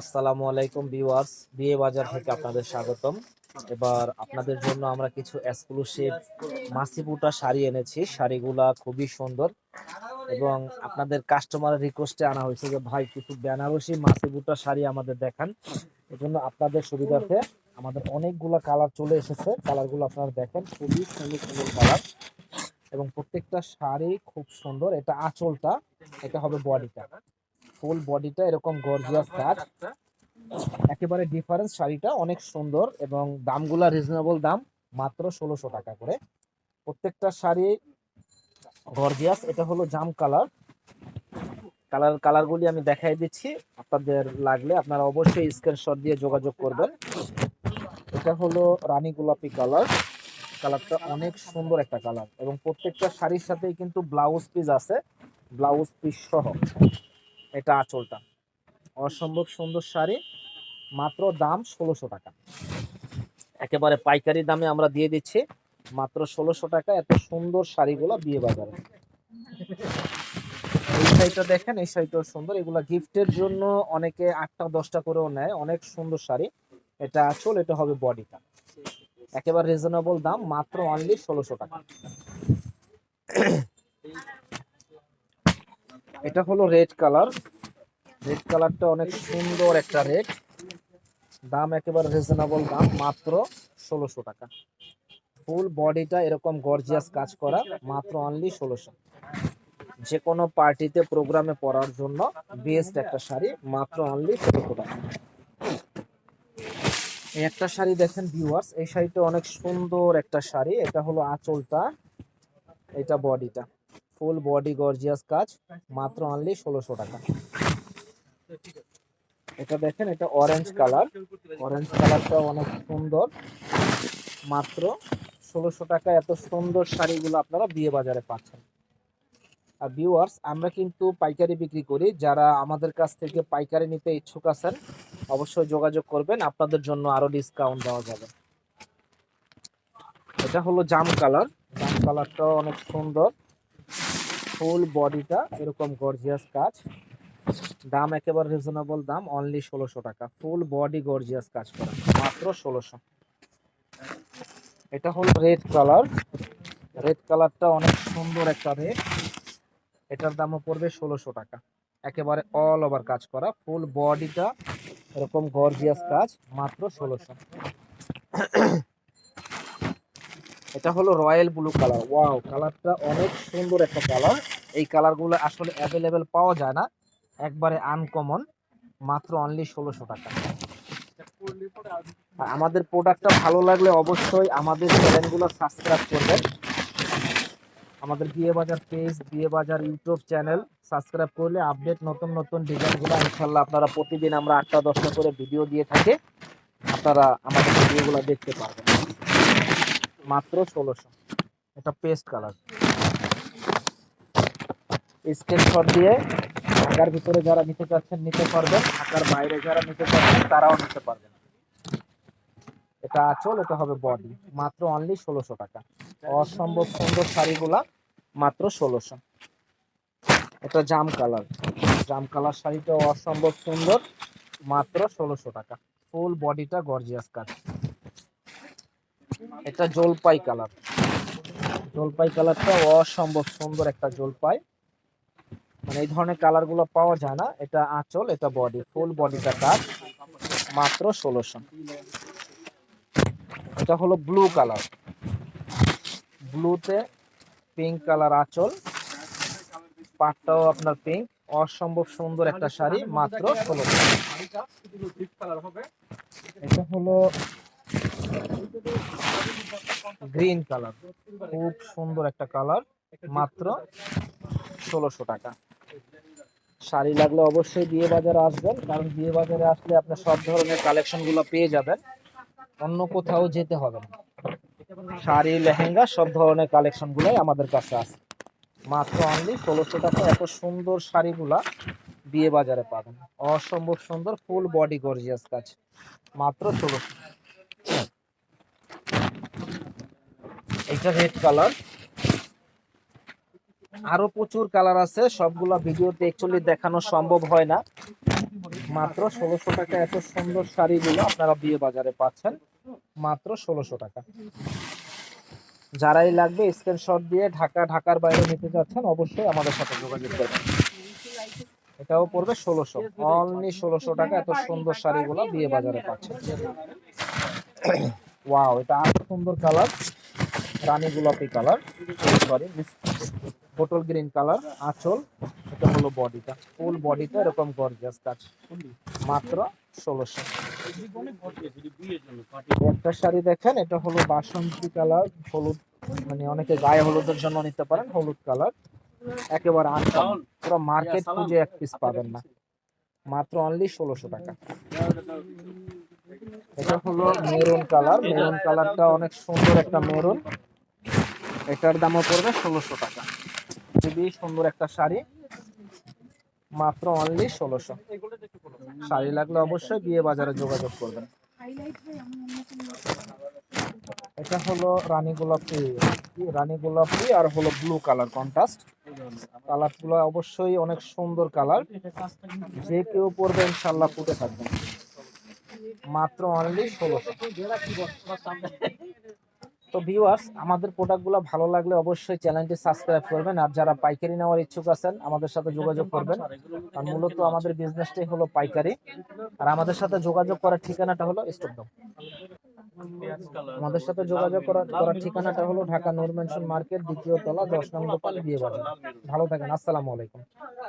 আসসালামু আলাইকুম ভিউয়ার্স, বিয়ে বাজার থেকে আপনাদের স্বাগতম। এবার আপনাদের জন্য আমরা কিছু এক্সক্লুসিভ মাসিবুটা শাড়ি এনেছি। শাড়িগুলা খুবই সুন্দর। এবং আপনাদের কাস্টমারের রিকোয়েস্টে আনা হয়েছে যে, ভাই, কিছু বেনারসি মাসিবুটা শাড়ি আমাদের দেখান। এজন্য আপনাদের সুবিধার্থে আমাদের অনেকগুলো কালার চলে এসেছে। কালারগুলো আপনারা দেখেন, খুবই সুন্দর সুন্দর কালার এবং প্রত্যেকটা শাড়ি খুব সুন্দর। এটা আঁচলটা, এটা হবে বডিটা ফুল বডিটা এরকম গর্জিয়াস কাজ। একেবারে ডিফারেন্স শাড়িটা অনেক সুন্দর এবং দামগুলা রিজনেবল দাম মাত্র ষোলোশো টাকা করে। প্রত্যেকটা শাড়ি গর্জিয়াস এটা হলো জাম কালার কালার কালারগুলি আমি দেখাই দিচ্ছি। আপনাদের লাগলে আপনারা অবশ্যই স্ক্রিনশট দিয়ে যোগাযোগ করবেন। এটা হলো রানী গোলাপি কালার কালারটা অনেক সুন্দর একটা কালার এবং প্রত্যেকটা শাড়ির সাথেই কিন্তু ব্লাউজ পিস আছে। ব্লাউজ পিস সহ। এটা আঁচলটা। অসম্ভব সুন্দর শাড়ি, মাত্র দাম ষোলোশো টাকা। একেবারে পাইকারি দামে আমরা দিয়ে দিচ্ছি, মাত্র ষোলোশো টাকা, এত সুন্দর শাড়িগুলো বিয়ে বাজারে। এই শাড়িটা দেখেন, এই শাড়িটাও সুন্দর। এগুলা গিফটের জন্য অনেকে আটটা, দশটা করেও নেয়। অনেক সুন্দর শাড়ি। এটা আঁচল, এটা হবে বডিটা। একেবারে রিজনেবল দাম, মাত্র অনলি ষোলোশো টাকা। এটা হলো রেড কালার রেড কালারটা অনেক সুন্দর একটা রেড দাম একেবারে রিজনেবল দাম, মাত্র ষোলোশো টাকা। ফুল বডিটা এরকম গর্জিয়াস কাজ করা, মাত্র অনলি ষোলোশো। যে কোনো পার্টিতে প্রোগ্রামে পরার জন্য বেস্ট একটা শাড়ি, মাত্র অনলি ষোলোশো টাকা। একটা শাড়ি দেখেন ভিউয়ার্স এই শাড়িটা অনেক সুন্দর একটা শাড়ি। এটা হলো আঁচলটা, এটা বডিটা ফুল বডি গর্জিয়াস কাজ, মাত্র অনলি ষোলোশো টাকা। এটা দেখেন, এটা অরেঞ্জ কালার অরেঞ্জ কালারটা অনেক সুন্দর। মাত্র ষোলোশো টাকা এত সুন্দর শাড়িগুলো আপনারা বিয়ে বাজারে পাচ্ছেন। আর ভিউয়ার্স আমরা কিন্তু পাইকারি বিক্রি করি। যারা আমাদের কাছ থেকে পাইকারি নিতে ইচ্ছুক আছেন, অবশ্যই যোগাযোগ করবেন। আপনাদের জন্য আরও ডিসকাউন্ট দেওয়া যাবে। এটা হলো জাম কালার জাম কালারটা অনেক সুন্দর। ফুল বডিটা এরকম গর্জিয়াস কাজ। দাম একেবারে রিজনেবল দাম অনলি ষোলোশো টাকা। ফুল বডি গর্জিয়াস কাজ করা। মাত্র ষোলোশো। এটা হলো রেড কালার রেড কালারটা অনেক সুন্দর একটা রেড এটার দামও পড়বে ষোলোশো টাকা। একেবারে অল ওভার কাজ করা। ফুল বডিটা এরকম গর্জিয়াস কাজ, মাত্র ষোলোশো। এটা হলো রয়্যাল ব্লু কালার ওয়াও কালারটা অনেক সুন্দর একটা কালার এই কালারগুলো আসলে অ্যাভেলেবেল পাওয়া যায় না। একবারে আনকমন মাত্র অনলি ষোলোশো টাকা। আর আমাদের প্রোডাক্টটা ভালো লাগলে অবশ্যই আমাদের চ্যানেলগুলো সাবস্ক্রাইব করবেন। আমাদের বিয়ে Bazar page Biye Bazar YouTube channel subscribe করলে আপডেট নতুন নতুন ডিজাইনগুলো ইনশাল্লাহ আপনারা প্রতিদিন আমরা আটটা দশটা করে ভিডিও দিয়ে থাকি। আপনারা আমাদের ভিডিওগুলো দেখতে পারবেন। মাত্র ষোলোশো। এটা পেস্ট কালার স্ক্রিনশট দিয়ে ঢাকার ভিতরে যারা নিতে চাচ্ছেন, নিতে পারবেন। ঢাকার বাইরে যারা নিতে চাচ্ছেন, তারাও নিতে পারবেন। এটা আঁচল, এটা হবে বডি মাত্র অনলি ষোলোশো টাকা। অসম্ভব সুন্দর শাড়িগুলা, মাত্র ষোলোশো। এটা জাম কালার। জাম কালার শাড়িটা অসম্ভব সুন্দর, মাত্র ষোলোশো টাকা। ফুল বডিটা গর্জিয়াস কাজ। এটা জলপাই কালার। জলপাই কালারটা অসম্ভব সুন্দর একটা জলপাই। মানে এই ধরনের কালারগুলো পাওয়া যায় না। এটা আঁচল, এটা বডি ফুল বডিটা কাজ মাত্র ষোলোশো। এটা হলো ব্লু কালার ব্লুতে পিঙ্ক কালার আঁচল। পাটটাও আপনার পিঙ্ক অসম্ভব সুন্দর একটা শাড়ি, মাত্র ষোলোশো। এটা হলো গ্রিন কালার খুব সুন্দর একটা কালার মাত্র ষোলোশো টাকা। শাড়ি লাগলে অবশ্যই বিয়ে বাজারে আসবেন, কারণ বিয়ে বাজারে আসলে আপনার সব ধরনের কালেকশনগুলো পেয়ে যাবেন। অন্য কোথাও যেতে হবে না। শাড়ি, লেহেঙ্গা সব ধরনের কালেকশন গুলোই আমাদের কাছে আছে। মাত্র অনলি ষোলোশো টাকা, এত সুন্দর শাড়িগুলা বিয়ে বাজারে পাবেন। অসম্ভব সুন্দর ফুল বডি গর্জিয়াস কাজ। মাত্র ষোলোশো। এটা রেড কালার আরও প্রচুর কালার আছে, সবগুলা ভিডিওতে অ্যাকচুয়ালি দেখানো সম্ভব হয় না। মাত্র ষোলোশো টাকা, এত সুন্দর শাড়িগুলো আপনারা বিয়ে বাজারে পাচ্ছেন। মাত্র ষোলোশো টাকা। যারাই লাগবে স্ক্রিনশট দিয়ে ঢাকা, ঢাকার বাইরে নিতে যাচ্ছেন, অবশ্যই আমাদের সাথে যোগাযোগ করবেন। এটাও পড়বে ষোলোশো। অনলি ষোলোশো টাকা, এত সুন্দর শাড়িগুলো বিয়ে বাজারে পাচ্ছেন। ওয়াও এটা আরও সুন্দর কালার রানী গোলাপি colour sorry bottle green colour আঁচল এটা হলো বডিটা। ফুল বডিতে এরকম গর্জিয়াস কাজ। মাত্র ষোলোশো। একটা শাড়ি দেখেন এটা হলো বাসন্তী কালার হলুদ মানে অনেকে গায়ে হলুদের জন্য নিতে পারেন হলুদ কালার। একেবারে আনকমন। পুরো মার্কেট খুঁজে এক পিস পাবেন না। মাত্র অনলি ষোলোশো টাকা। এটা হলো মেরুন কালার মেরুন কালারটা অনেক সুন্দর একটা মেরুন এটার দামও পড়বে ষোলোশো টাকা। খুবই সুন্দর একটা শাড়ি। মাত্র অনলি ষোলোশো। শাড়ি লাগলে অবশ্যই বিয়ে বাজারে যোগাযোগ করবেন। এটা হলো রানী গোলাপি রানী গোলাপি আর হলো ব্লু কালার কন্ট্রাস্ট কালারগুলো অবশ্যই অনেক সুন্দর কালার। যে কেউ পরবে ইনশাল্লাহ ফুটে থাকবে মাত্র অনলি ষোলোশো। তো ভিউয়ার্স আমাদের প্রোডাক্টগুলো ভালো লাগলে অবশ্যই চ্যানেলটি সাবস্ক্রাইব করবেন। আর যারা পাইকারি নেওয়ার ইচ্ছুক আছেন, আমাদের সাথে যোগাযোগ করবেন। আর মূলত আমাদের বিজনেসটাই হলো পাইকারি। আর আমাদের সাথে যোগাযোগ করার ঠিকানাটা হলো স্টকডাউন আমাদের সাথে যোগাযোগ করার করার ঠিকানাটা হলো ঢাকা নূর মেনশন মার্কেট, দ্বিতীয় তলা, দশ নম্বর দোকান বিয়ে বাজার ভালো থাকেন, আসসালামু আলাইকুম।